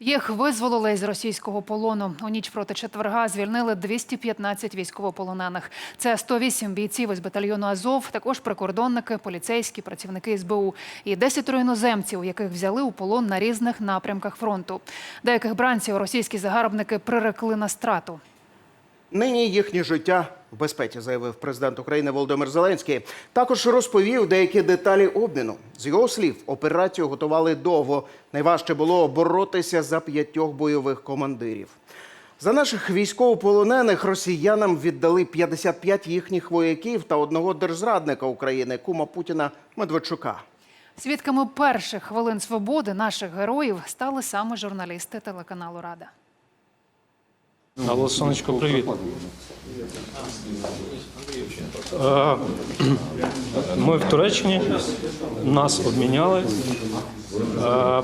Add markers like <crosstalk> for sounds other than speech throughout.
Їх визволили з російського полону. У ніч проти четверга звільнили 215 військовополонених. Це 108 бійців із батальйону Азов, також прикордонники, поліцейські, працівники СБУ і 10 іноземців, яких взяли у полон на різних напрямках фронту. Деяких бранців російські загарбники прирекли на страту. Нині їхнє життя в безпеці, заявив президент України Володимир Зеленський. Також розповів деякі деталі обміну. З його слів, операцію готували довго. Найважче було боротися за п'ятьох бойових командирів. За наших військовополонених росіянам віддали 55 їхніх вояків та одного держзрадника України, кума Путіна Медведчука. Свідками перших хвилин свободи наших героїв стали саме журналісти телеканалу Рада. Алло, сонечко, привіт. Е, <clears throat> Ми в Туреччині, нас обміняли. Е,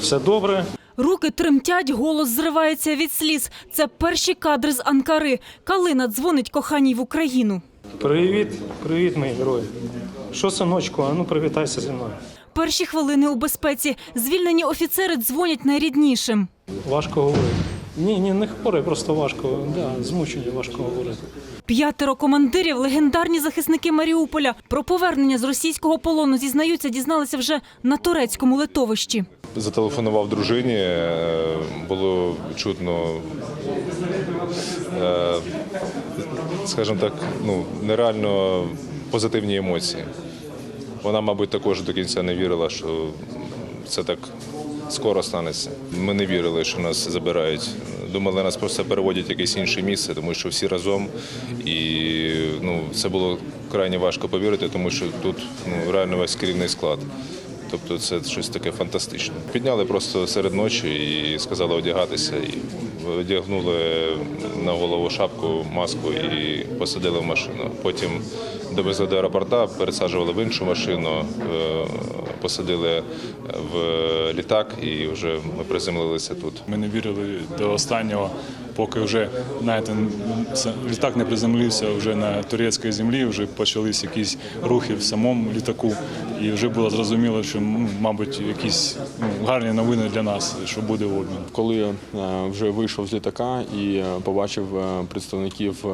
Все добре. Руки тремтять, голос зривається від сліз. Це перші кадри з Анкари. Калина дзвонить коханій в Україну. Привіт, привіт, мої герої. Що, синочку, а ну привітайся зі мною. Перші хвилини у безпеці. Звільнені офіцери дзвонять найріднішим. Важко говорити. Ні, ні, не хворий, просто важко. Да, змучені, важко говорити. П'ятеро командирів, легендарні захисники Маріуполя. Про повернення з російського полону зізнаються, дізналися вже на турецькому литовищі. Зателефонував дружині, е, було чутно, е, скажімо так, ну, нереально позитивні емоції. Вона, мабуть, також до кінця не вірила, що це так скоро станеться. Ми не вірили, що нас забирають. Думали, нас просто переводять в якесь інше місце, тому що всі разом. І ну, це було крайне важко повірити, тому що тут ну, реально весь керівний склад. Тобто це щось таке фантастичне. Підняли просто серед ночі і сказали одягатися. І одягнули на голову шапку, маску і посадили в машину. Потім довезли до аеропорта, пересаджували в іншу машину, е, посадили в літак і вже ми приземлилися тут. Ми не вірили до останнього, поки вже знаєте, літак не приземлився вже на турецькій землі, вже почались якісь рухи в самому літаку, і вже було зрозуміло, що мабуть якісь ну, гарні новини для нас, що буде обмін. Коли е, вже вийшов з літака і е, побачив представників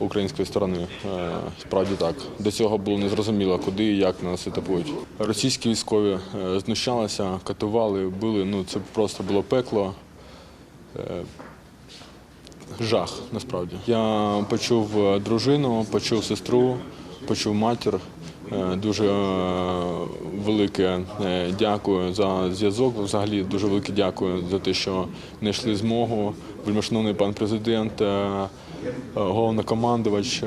української сторони, е, справді так. До цього було незрозуміло, куди і як нас етапують. Російські військові е, знущалися, катували, били. Ну це просто було пекло. Е, Жах насправді. Я почув дружину, почув сестру, почув матір. Дуже велике дякую за зв'язок. Взагалі дуже велике дякую за те, що знайшли змогу. Вельмишановний пан президент, головнокомандувач, е,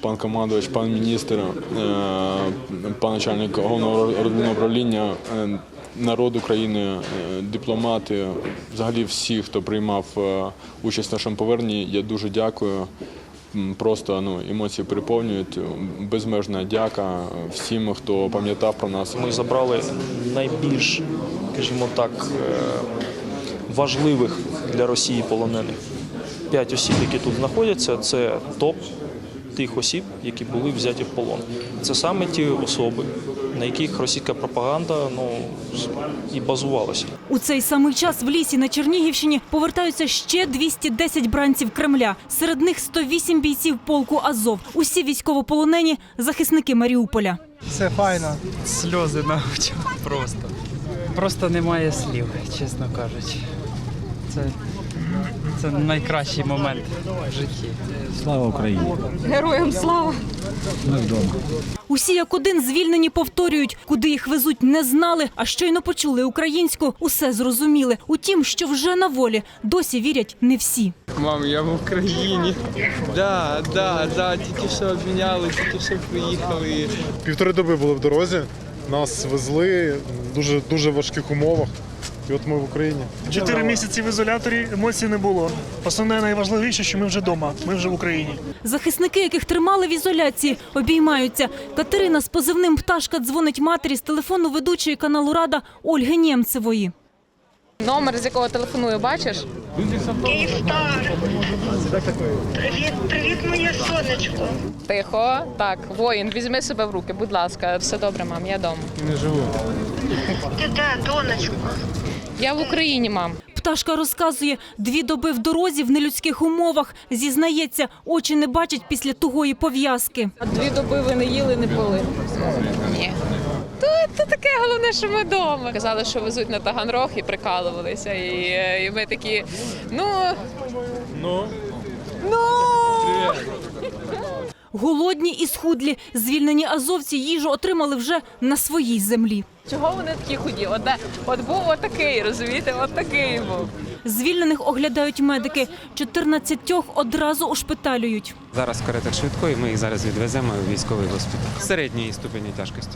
пан командувач, пан міністр, е, пан начальник головного управління. е, народ України, е, дипломати, взагалі всі, хто приймав е, участь в нашому поверненні, я дуже дякую. Просто ну, емоції переповнюють. Безмежна дяка всім, хто пам'ятав про нас. Ми забрали найбільш, скажімо так, е, важливих для Росії полонених. П'ять осіб, які тут знаходяться, це топ тих осіб, які були взяті в полон. Це саме ті особи, на яких російська пропаганда ну, і базувалася. У цей самий час в лісі на Чернігівщині повертаються ще 210 бранців Кремля. Серед них 108 бійців полку Азов. Усі військовополонені захисники Маріуполя. Це файно. Сльози на очах просто. Просто немає слів, чесно кажучи. Це, це найкращий момент в житті. Усі як один звільнені повторюють, куди їх везуть, не знали, а щойно почули українську, усе зрозуміли. Утім, що вже на волі, досі вірять не всі. Мам, я в Україні. Да, да, да, тільки що обміняли, тільки що приїхали. Півтори доби були в дорозі. Нас везли в дуже дуже важких умовах. І от ми в Україні. Чотири місяці в ізоляторі емоцій не було. Основне найважливіше, що ми вже вдома, ми вже в Україні. Захисники, яких тримали в ізоляції, обіймаються. Катерина з позивним пташка дзвонить матері з телефону ведучої каналу Рада Ольги Нємцевої. Номер, з якого телефоную, бачиш? Київстар. Привіт, привіт, моє сонечко. Тихо, так, воїн, візьми себе в руки, будь ласка. Все добре, мам, я вдома. Ти де, донечко? Я в Україні, мам. Пташка розказує, дві доби в дорозі в нелюдських умовах. Зізнається, очі не бачать після тугої пов'язки. Дві доби ви не їли, не пили? Ні. То, то таке головне, що ми вдома. Казали, що везуть на Таганрог і прикалувалися. І, і ми такі, ну. Ну. Ну. Голодні і схудлі, звільнені азовці їжу отримали вже на своїй землі. Чого вони такі худі? От, от був отакий, розумієте, от такий був. Звільнених оглядають медики. 14 одразу ушпиталюють. Зараз карета швидкої, ми їх зараз відвеземо у військовий госпіталь. Середньої ступені тяжкості.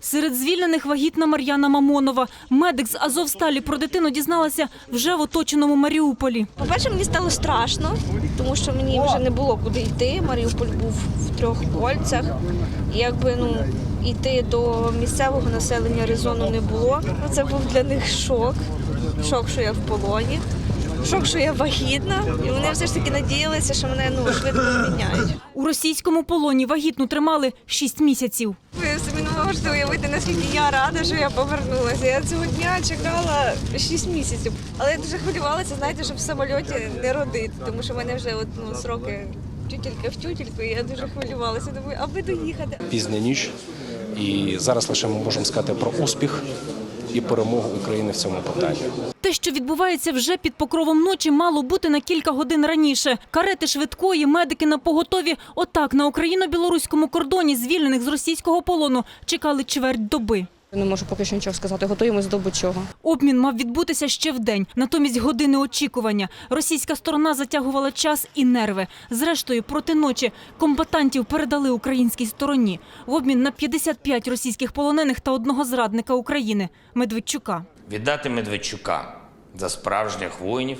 Серед звільнених вагітна Мар'яна Мамонова. Медик з Азовсталі про дитину дізналася вже в оточеному Маріуполі. По-перше, мені стало страшно, тому що мені вже не було куди йти. Маріуполь був в трьох кольцях. І якби ну йти до місцевого населення резону не було. Це був для них шок. Шок, що я в полоні, шок, що я вагітна. І вони все ж таки надіялися, що мене ну швидко звільняють. У російському полоні вагітну тримали 6 місяців. Ви собі не можете уявити, наскільки я рада, що я повернулася. Я цього дня чекала 6 місяців. Але я дуже хвилювалася, знаєте, щоб в самольоті не родити, тому що в мене вже от, ну, сроки тютілька в тютільку, і я дуже хвилювалася. Думаю, аби доїхати. Пізня ніч, і зараз лише ми можемо сказати про успіх і перемогу України в цьому питанні. Те, що відбувається вже під покровом ночі, мало бути на кілька годин раніше. Карети швидкої, медики на поготові. Отак на україно-білоруському кордоні звільнених з російського полону чекали чверть доби. Не можу поки що нічого сказати. Готуємось до будь-чого. Обмін мав відбутися ще вдень. Натомість години очікування. Російська сторона затягувала час і нерви. Зрештою, проти ночі комбатантів передали українській стороні в обмін на 55 російських полонених та одного зрадника України Медведчука. Віддати Медведчука за справжніх воїнів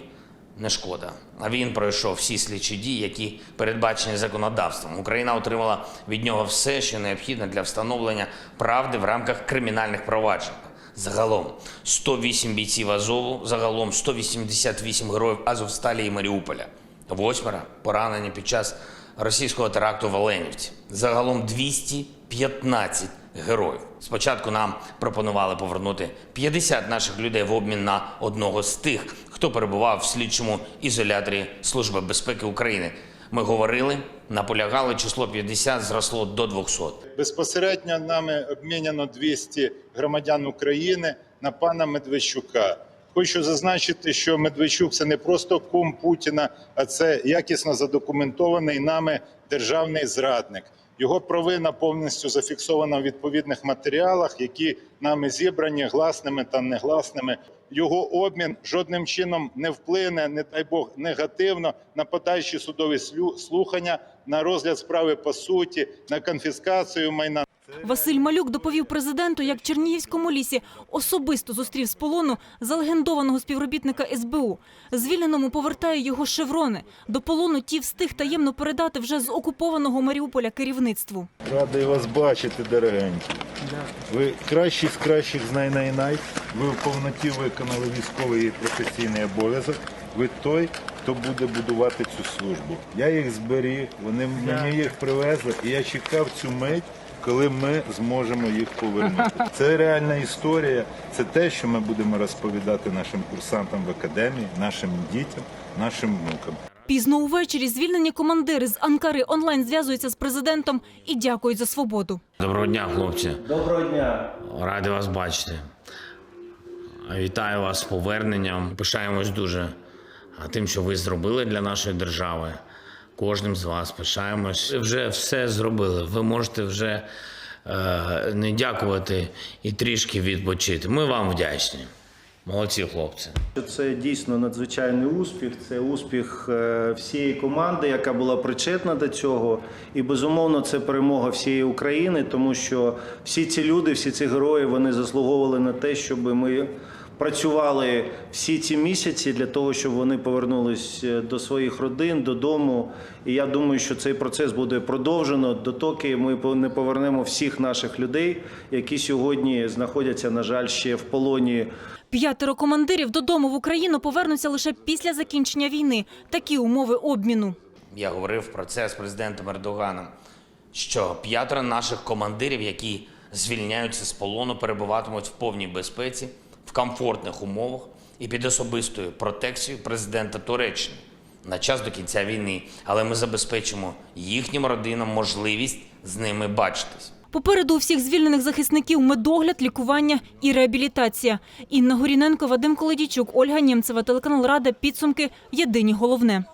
не шкода. А він пройшов всі слідчі дії, які передбачені законодавством. Україна отримала від нього все, що необхідне для встановлення правди в рамках кримінальних проваджень. Загалом 108 бійців Азову, загалом 188 героїв Азовсталі і Маріуполя. Восьмеро поранені під час російського теракту в Оленівці. Загалом 215 героїв. Спочатку нам пропонували повернути 50 наших людей в обмін на одного з тих, хто перебував в слідчому ізоляторі Служби безпеки України. Ми говорили, наполягали, число 50 зросло до 200. Безпосередньо нами обміняно 200 громадян України на пана Медведчука. Хочу зазначити, що Медведчук це не просто кум Путіна, а це якісно задокументований нами державний зрадник. Його провина повністю зафіксована в відповідних матеріалах, які нами зібрані гласними та негласними. Його обмін жодним чином не вплине, не дай Бог, негативно на подальші судові слухання, на розгляд справи по суті, на конфіскацію майна. Василь Малюк доповів президенту, як в Чернігівському лісі особисто зустрів з полону залегендованого співробітника СБУ. Звільненому повертає його шеврони. До полону ті встиг таємно передати вже з окупованого Маріуполя керівництву. Радий вас бачити, дорогенькі. Ви кращі з кращих з най-най-най. Ви в повноті виконали військовий і професійний обов'язок. Ви той, хто буде будувати цю службу. Я їх зберіг, вони мені їх привезли, і я чекав цю мить, коли ми зможемо їх повернути. Це реальна історія. Це те, що ми будемо розповідати нашим курсантам в академії, нашим дітям, нашим внукам. Пізно увечері звільнені командири з Анкари онлайн зв'язуються з президентом і дякують за свободу. Доброго дня, хлопці. Доброго дня. Радий вас бачити. Вітаю вас з поверненням. Пишаємось дуже тим, що ви зробили для нашої держави. Кожним з вас пишаємось. Вже все зробили. Ви можете вже е, не дякувати і трішки відпочити. Ми вам вдячні. Молодці, хлопці. Це дійсно надзвичайний успіх. Це успіх е, всієї команди, яка була причетна до цього. І безумовно, це перемога всієї України, тому що всі ці люди, всі ці герої, вони заслуговували на те, щоб ми працювали всі ці місяці для того, щоб вони повернулись е, до своїх родин, додому. І я думаю, що цей процес буде продовжено дотоки ми не повернемо всіх наших людей, які сьогодні знаходяться, на жаль, ще в полоні. П'ятеро командирів додому в Україну повернуться лише після закінчення війни. Такі умови обміну. Я говорив про це з президентом Ердоганом, що п'ятеро наших командирів, які звільняються з полону, перебуватимуть в повній безпеці, комфортних умовах і під особистою протекцією президента Туреччини на час до кінця війни. Але ми забезпечимо їхнім родинам можливість з ними бачитись. Попереду у всіх звільнених захисників медогляд, лікування і реабілітація. Інна Горіненко, Вадим Колодійчук, Ольга Нємцева, телеканал Рада. Підсумки. Єдині головне.